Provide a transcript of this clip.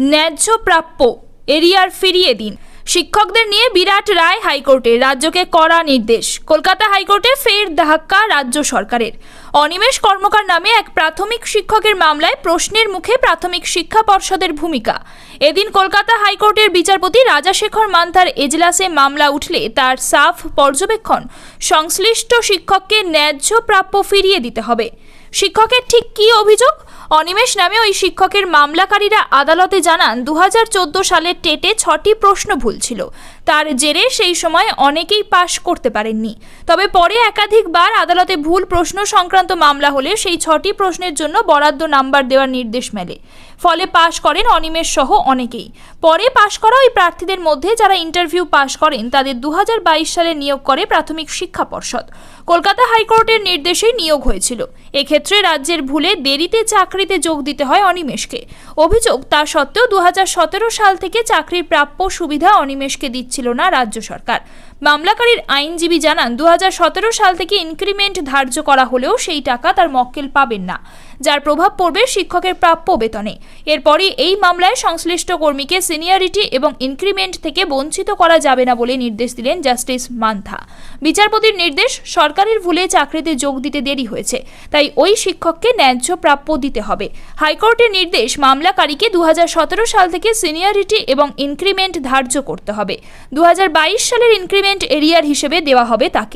ন্যায্য প্রাপ্য এরিয়ার ফিরিয়ে দিন। শিক্ষকদের নিয়ে বিরাট রায় হাইকোর্টে, রাজ্যকে কড়া নির্দেশ। কলকাতা হাইকোর্টে ফের ধাক্কা রাজ্য সরকারের। অনিমেষ কর্মকার নামে এক প্রাথমিক শিক্ষকের মামলায় প্রশ্নের মুখে প্রাথমিক শিক্ষা পর্ষদের ভূমিকা। এদিন কলকাতা হাইকোর্টের বিচারপতি রাজাশেখর মান্থার এজলাসে মামলা উঠলে তার সাফ পর্যবেক্ষণ সংশ্লিষ্ট শিক্ষককে ন্যায্য প্রাপ্য ফিরিয়ে দিতে হবে। শিক্ষকের ঠিক কী অভিযোগ? অনিমেষ নামে ওই শিক্ষকের মামলাকারীরা আদালতে জানান দু হাজার চোদ্দ সালের টেটে ছটি প্রশ্ন ভুল ছিল। তার জেরে সেই সময় অনেকেই পাশ করতে পারেননি। তবে পরে একাধিকবার আদালতে ভুল প্রশ্ন সংক্রান্ত মামলা হলে সেই ছটি প্রশ্নের জন্য বরাদ্দ নাম্বার দেওয়ার নির্দেশ মেলে। ফলে পাশ করেন অনিমেষ সহ অনেকেই। পরে পাশ করা ওই প্রার্থীদের মধ্যে যারা ইন্টারভিউ পাশ করেন, তাদের দু হাজার বাইশ সালে নিয়োগ করে প্রাথমিক শিক্ষা পর্ষদ। কলকাতা হাইকোর্টের নির্দেশে নিয়োগ হয়েছিল। এক্ষেত্রে রাজ্যের ভুলে দেরিতে চাকরিতে যোগ দিতে হয় অনিমেষকে। অভিযোগ, তা সত্ত্বেও দু হাজার সতেরো সাল থেকে চাকরির প্রাপ্য সুবিধা অনিমেষকে দিচ্ছিল না রাজ্য সরকার। মামলাকারীর আইনজীবী জানান দু হাজার সতেরো সাল থেকে ইনক্রিমেন্ট ধার্য করা হলেও সেই টাকা তার মক্কেল পাবেন না, যার প্রভাব পড়বে শিক্ষকের প্রাপ্য বেতনে। এরপরই এই মামলায় সংশ্লিষ্ট কর্মীকে সিনিয়রিটি এবং ইনক্রিমেন্ট থেকে বঞ্চিত করা যাবে না বলে নির্দেশ দিলেন জাস্টিস মান্থা। বিচারপতির নির্দেশ, সরকারের ভুলে চাকরিতে যোগ দিতে দেরি হয়েছে, তাই ওই শিক্ষককে ন্যায্য প্রাপ্য দিতে হবে। হাইকোর্টের নির্দেশ, মামলাকারীকে দু হাজার সতেরো সাল থেকে সিনিয়রিটি এবং ইনক্রিমেন্ট ধার্য করতে হবে। দু হাজার বাইশ সালের ইনক্রিমেন্ট এরিয়ার হিসেবে দেওয়া হবে তাকে।